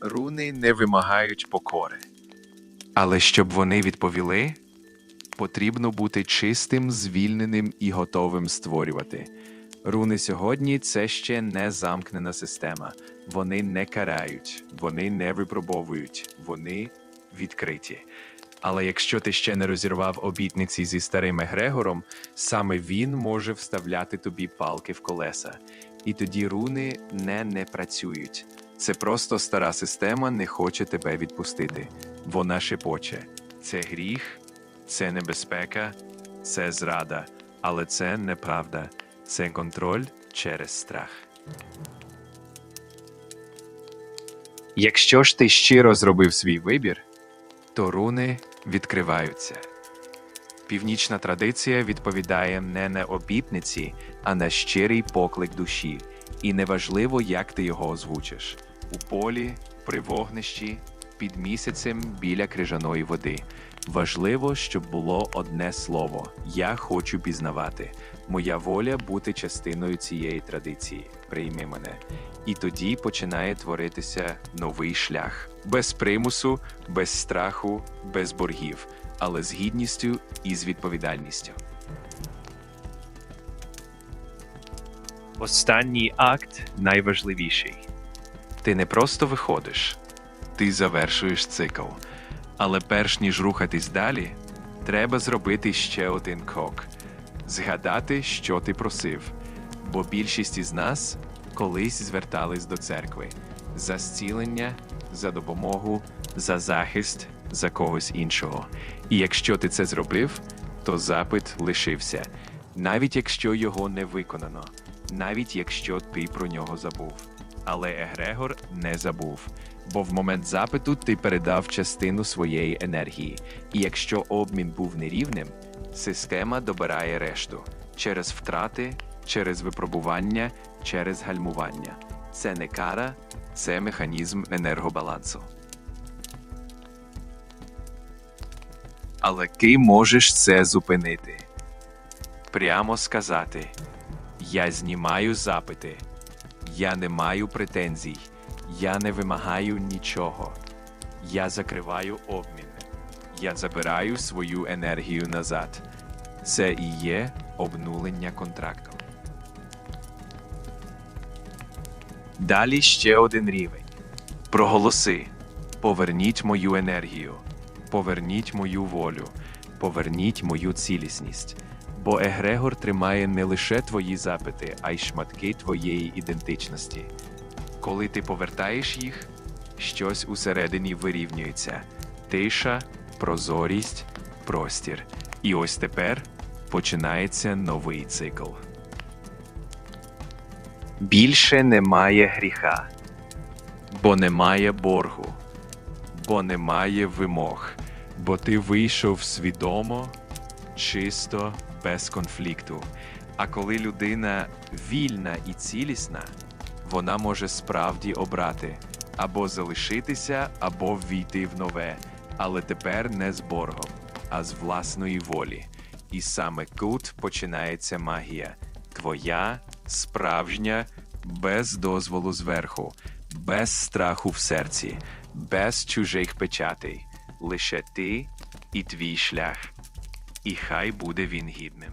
руни не вимагають покори. Але щоб вони відповіли, потрібно бути чистим, звільненим і готовим створювати. Руни сьогодні це ще не замкнена система. Вони не карають, вони не випробовують, вони відкриті. Але якщо ти ще не розірвав обітниці зі старим Егрегором, саме він може вставляти тобі палки в колеса. І тоді руни не не працюють. Це просто стара система не хоче тебе відпустити. Вона шепоче. Це гріх, це небезпека, це зрада, але це неправда. Це контроль через страх. Якщо ж ти щиро зробив свій вибір, то руни відкриваються. Північна традиція відповідає не на обітниці, а на щирий поклик душі, і неважливо, як ти його озвучиш у полі, при вогнищі, під місяцем біля крижаної води. Важливо, щоб було одне слово: Я хочу пізнавати. Моя воля бути частиною цієї традиції. Прийми мене. І тоді починає творитися новий шлях без примусу, без страху, без боргів, але з гідністю і з відповідальністю. Останній акт найважливіший. Ти не просто виходиш, ти завершуєш цикл. Але перш ніж рухатись далі, треба зробити ще один крок згадати, що ти просив. Бо більшість із нас колись звертались до церкви за зцілення, за допомогу, за захист, за когось іншого. І якщо ти це зробив, то запит лишився, навіть якщо його не виконано, навіть якщо ти про нього забув. Але Егрегор не забув, бо в момент запиту ти передав частину своєї енергії, і якщо обмін був нерівним, система добирає решту через втрати, через випробування, через гальмування. Це не кара, це механізм енергобалансу. Але ти можеш це зупинити. Прямо сказати: Я знімаю запити, я не маю претензій, я не вимагаю нічого. Я закриваю обмін, я забираю свою енергію назад. Це і є обнулення контракту. Далі ще один рівень. Проголоси. Поверніть мою енергію, поверніть мою волю, поверніть мою цілісність. Бо Егрегор тримає не лише твої запити, а й шматки твоєї ідентичності. Коли ти повертаєш їх, щось усередині вирівнюється: тиша, прозорість, простір. І ось тепер починається новий цикл. Більше немає гріха, бо немає боргу, бо немає вимог, бо ти вийшов свідомо, чисто, без конфлікту. А коли людина вільна і цілісна, вона може справді обрати або залишитися, або ввійти в нове, але тепер не з боргом, а з власної волі. І саме тут починається магія. Твоя справжня, без дозволу зверху, без страху в серці, без чужих печатей. Лише ти і твій шлях. І хай буде він гідним.